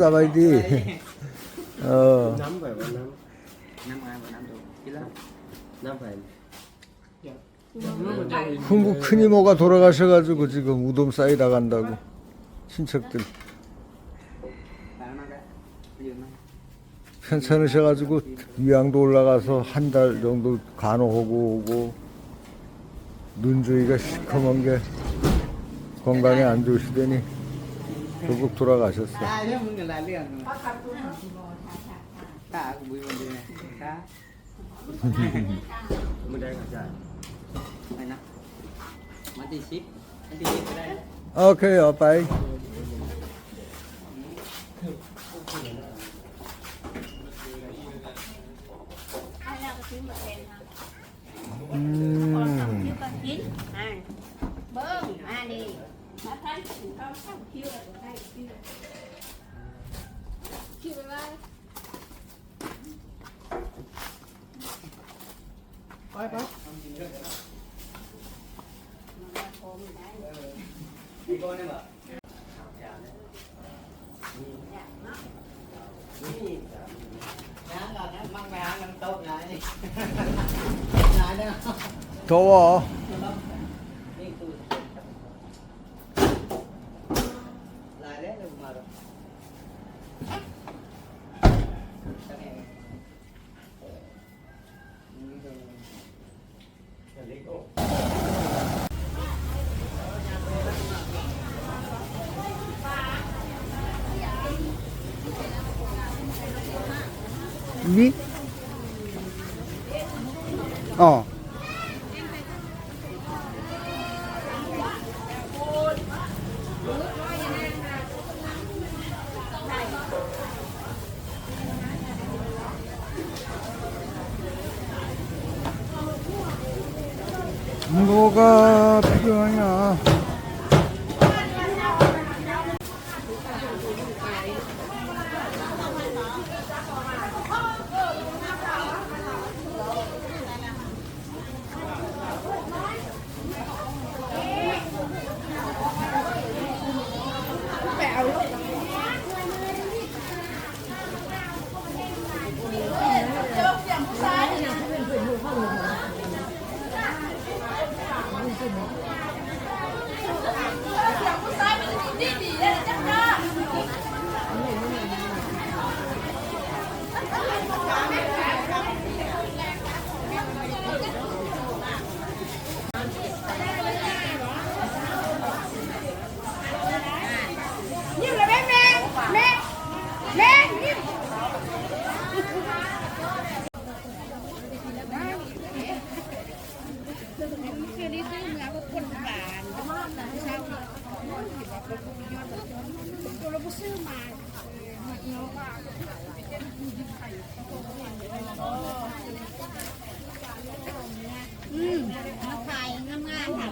สบายดีเออ น้ำไปว่าน้ น้ำงานบ่น้ำดูกินแล้ว ำน้ำไป 흥부 큰 이모가 돌아가셔가지고 지금 우동 싸이다 간다고 친척들 ตามมาได้ยืนมา 편찮으셔가지고 위양도 올라가서 한 달 정도 간호하고 오고 눈 주위가 시커먼 게 건강에 안 좋으시더니 중국 돌아가셨 어. 아, 이런 분들 난리 야. 다 무슨 일이 야? 다. 문제 가 자. 아니 나. 마디 십. 마디 십 그 래. 오케 이, 어빠 이. อืม bye Chỉ tao xong kêu là của này kêu là Kêu bye bye Bye bye con em ạ Thô à? Thank you. 뭐가 필요하냐? ตัวเรามาเนาะอืมมาขายงามๆค่ะ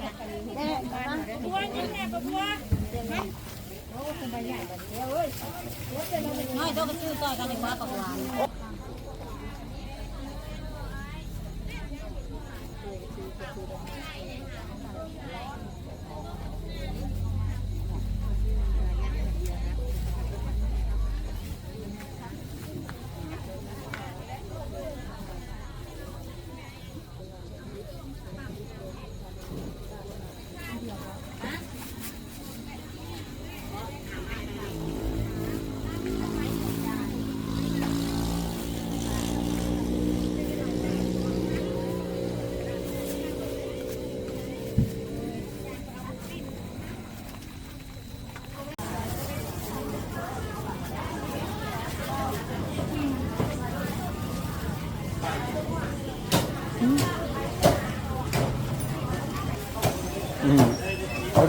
บัวนี่แหละบัวน้อยตัวก็ซื้อต่อยกันดีกว่านกับหวาน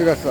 这个是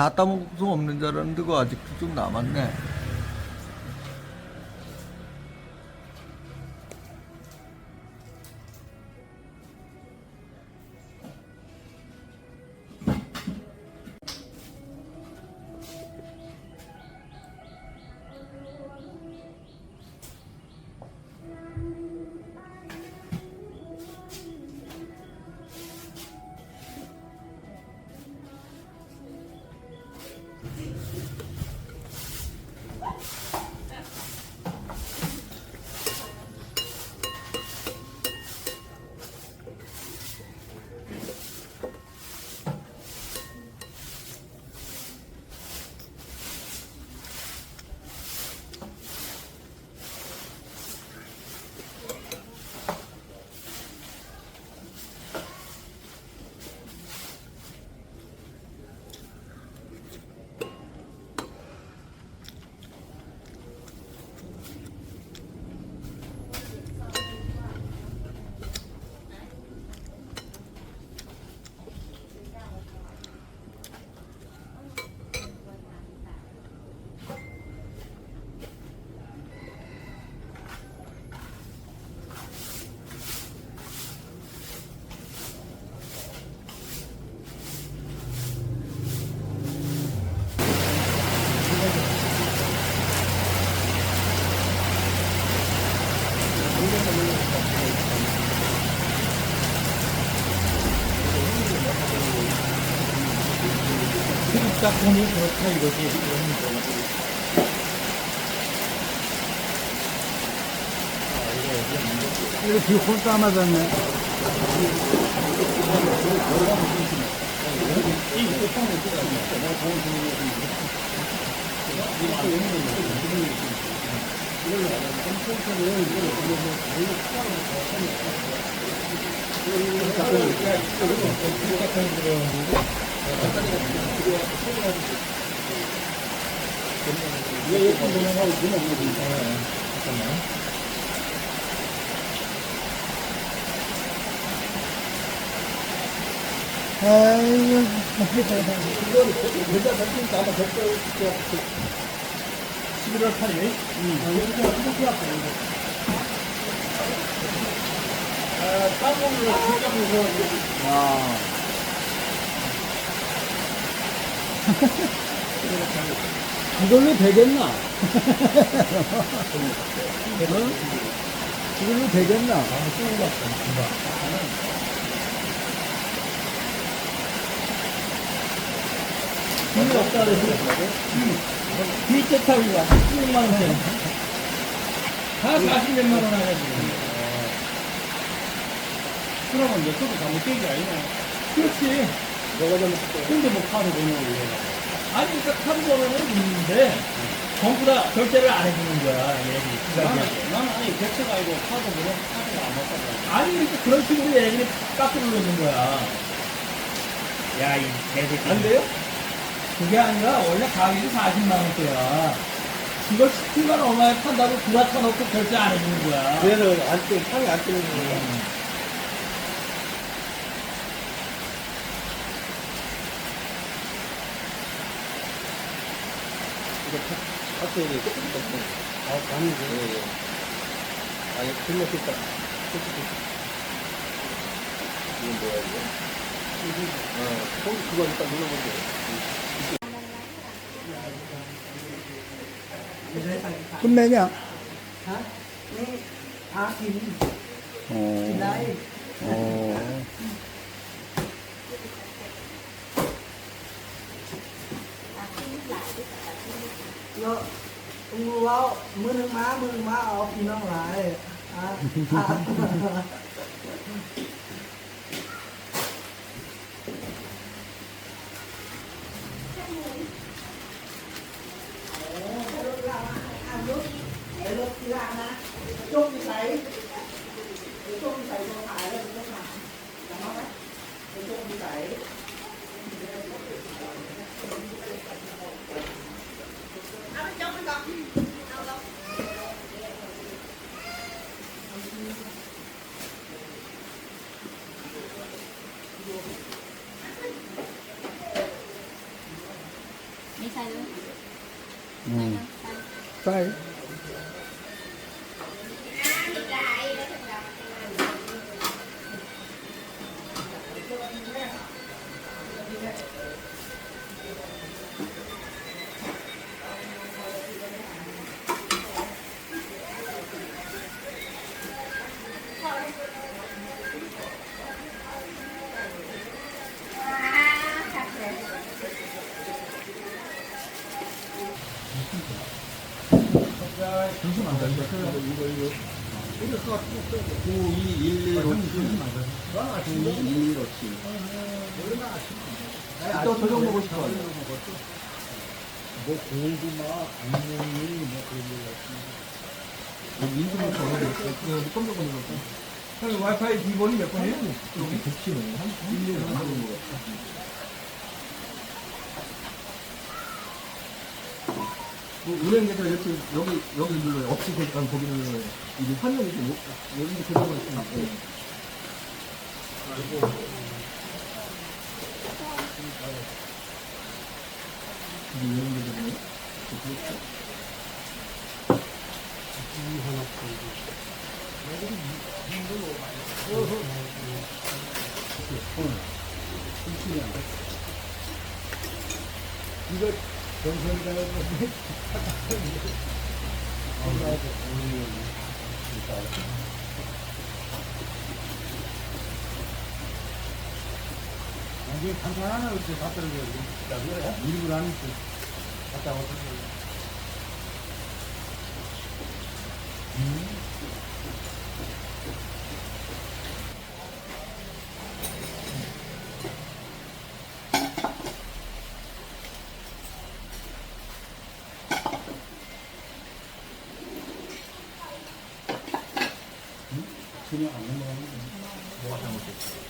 다 따먹을 수 없는 줄 알았는데 그거 아직도 좀 남았네. 딱 보니 그렇다 이거지. 이런 거. 이거 뒤 홀딱 맞았네. 아이고. 이거를 여자 대표님 아마 댓글 11월 8일. 응. 이렇게 이렇게 할게요. 아, 땅콩으로 직접 해서 아. 이걸로 되겠나? 어? 이걸로 되겠나? 돈이 없다 그래서 뒤째 타고 가 16만 원짜리. 다 40몇만 원 하가지고. 그러면 이제 그거 잘못 된 게 아니네. 그렇지. 너가 잘못했어. 근데 뭐 카드 번호를 왜 아니, 그러니까 카드 번호는 있는데, 전부 다 결제를 안 해주는 거야, 얘네들이. 그러니까 이제 나는 아니 개체가 아니고 카드 번호 카드가 안 맞다고. 아니, 그러니까 그런 식으로 얘네들이 깎고 누르는 거야. 야, 이 개새끼. 안 돼요? 그게 아니라, 원래 가격이 40만 원대야. 이걸 17만 얼마에 판다고 구라쳐놓고 결제 안 해주는 거야. 그래서 안 뜨, 상이 안 뜨는 거야. 이거 앞에 이제 조금 더. 아, 가는 예, 게. 예. 아니, 들먹겠다. 이건 뭐야, 이거? 아, 어, 거기 그거 일단 눌러보세요. 끝내냐? 어. 어. เนาะงูเว้ามือหนึ่งม้ามือหนึ่งม้าเอาพี่น้องหลายอะอะ Ano? Ano? Mm. Bye. 점심 안 가죠? 이거 이거. 921157. 또 저녁 먹고 싶어. 뭐 고구마, 안녕이 뭐 그런 거 같은 민주만 적어줬어. 그 놀랐어. 형 와이파이 기본이 몇 번이에요? 여기 100시네. 한 1년에 한 번인 것 같아. 은행에서 이렇게 여기 여기 눌러요. 없이 그냥 거기 눌러요. 이게 화면이 좀 여기 들어가 있으니까. 이게 이런 게 되네. 이 게 간단하나 이렇게 다 떨어져요. 야, 그래? 일부러 안 했어. 갔다 와서. 그냥 안 넘어가는 거 뭐가 잘못됐어?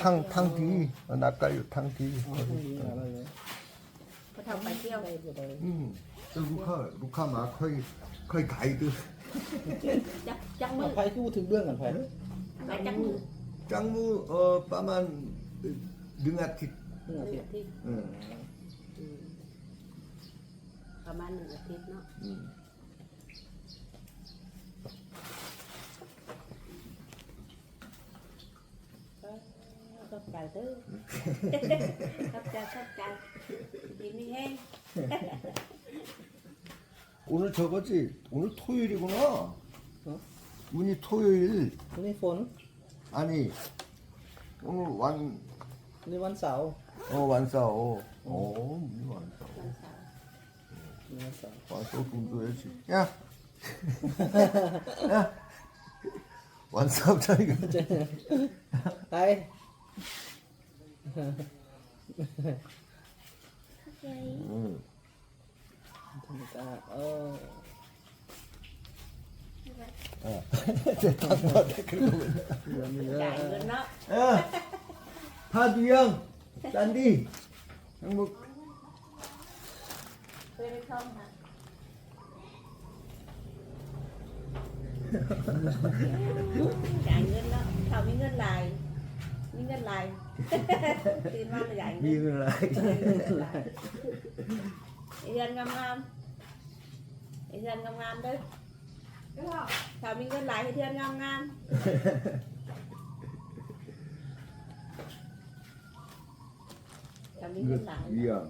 ทั้งทั้งทีอนาคตอยู่ทั้งทีเขาทำไปเที่ยวอืมแล้วลูกค้าลูกค้ามาค่อยค่อยขายด้วยจักจักมือไปพูดถึงเรื่องกันไปจังมือจังมูเอ่อประมาณหนึ่งอาทิตย์หนึ่งอาทิตย์อืมประมาณหนึ่งอาทิตย์เนาะ 갑자 갑자 이미 해. 오늘 저거지. 오늘 토요일이구나. 어? 문이 토요일. 오늘 폰? 아니 오늘 완. 오늘 완사오. 어 완사오. 어 문이 완사오. 오늘 완사오 완싸오 분도해지. 야. 야. 완싸오 자리가. 아이. okay. Mm. 어. 어. 감사합니다. 야, Chạy ngân đó, thầu miếng ngân lại. มีเงินไหลาย ตื่นมาเหนื่อยมีเงินไหลายมีเงินไหลายไอ้เดือนงามๆไอ้เดือนงามๆเด้อถ้ามีเงินไหลายไอ้เดือนงามๆถ้ามีเงินไหลาย เยี่ยม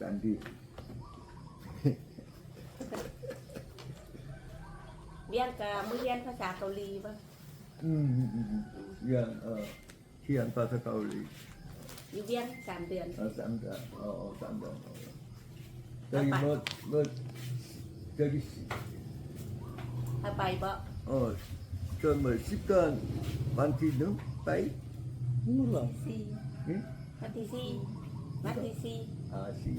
ดันดี เรียนกับมือเรียนภาษาเกาหลีป่ะอืมอืมอืมอืมเรียนเออเขียนภาษาเกาหลีอยู่เรียนสามเดือน เอาสามเดือนเอาเอาสามเดือนเอาเดี๋ยวเมื่อเมื่อเดี๋ยว ถ้าไปบ่ Ờ, cho mời ship đơn Bạn thì nước bay Nước lòng ซี Ý? มัตติซีมัตติซี À, xí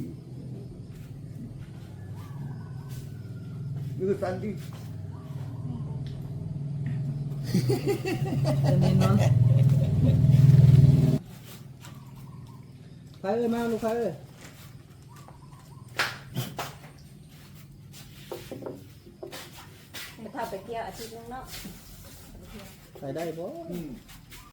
Nước sẵn đi จะใครเอ้ยมาลูกใครเอ้ยมัเข้าไปเกี่ยวอาทิตย์นึงเนาะ ใส่ได้ปะ